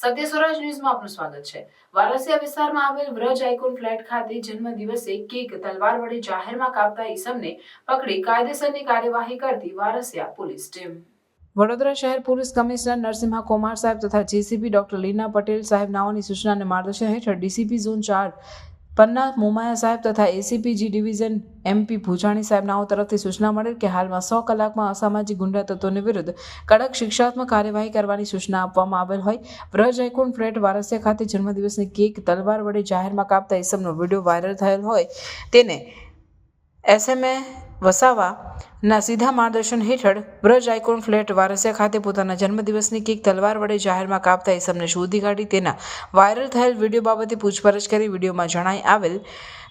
સત્ય સ્વરાજ ન્યૂઝમાં આપનું સ્વાગત છે. વારસિયા વિસ્તારમાં આવેલ વ્રજ આઇકોન ફ્લેટ ખાતે જન્મ દિવસે કેક, તલવાર વડે જાહેરમાં કાપતા ઈસમને પકડી કાયદેસરની કાર્યવાહી કરતી વારસિયા પોલીસ ટીમ. વડોદરા શહેર પોલીસ કમિશનર નરસિંહા કુમાર સાહેબ તથા જેસીબી ડોક્ટર લીના પટેલ સાહેબ નાઓની સૂચના અને માર્ગદર્શન હેઠળ ડીસીપી ઝોન ચાર પન્ના મુમાયા સાહેબ તથા એસીપી જી ડિવિઝન એમપી ભુજાણી સાહેબ નાઓ તરફથી સૂચના મળેલ કે હાલમાં સો કલાકમાં અસામાજિક ગુંડા તત્વોની વિરુદ્ધ કડક શિક્ષાત્મક કાર્યવાહી કરવાની સૂચના આપવામાં આવેલ હોય. વ્રજ આઇકોન ફ્લેટ વારસિયા ખાતે જન્મદિવસની કેક તલવાર વડે જાહેરમાં કાપતા ઇસમનો વીડિયો વાયરલ થયેલ હોય. તેને એસએમએ વસાવાના સીધા માર્ગદર્શન હેઠળ બ્રજ આઇકોન ફ્લેટ વારસિયા ખાતે પોતાના જન્મદિવસની કીક તલવાર વડે જાહેરમાં કાપતા ઇસમને શોધી કાઢી તેના વાયરલ થયેલ વીડિયો બાબતે પૂછપરછ કરી વિડીયોમાં જણાઈ આવેલ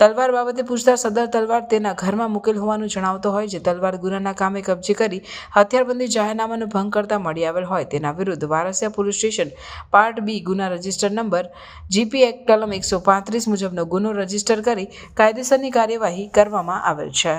તલવાર બાબતે પૂછતા સદર તલવાર તેના ઘરમાં મૂકેલ હોવાનું જણાવતો હોય જે તલવાર ગુનાના કામે કબજે કરી હથિયારબંધી જાહેરનામાનો ભંગ કરતા મળી આવેલ હોય તેના વિરુદ્ધ Varasiya police station part B ગુના રજિસ્ટર નંબર જીપી એક્ટ કલમ એકસો પાંત્રીસ મુજબનો ગુનો રજિસ્ટર કરી કાયદેસરની કાર્યવાહી કરવામાં આવેલ છે.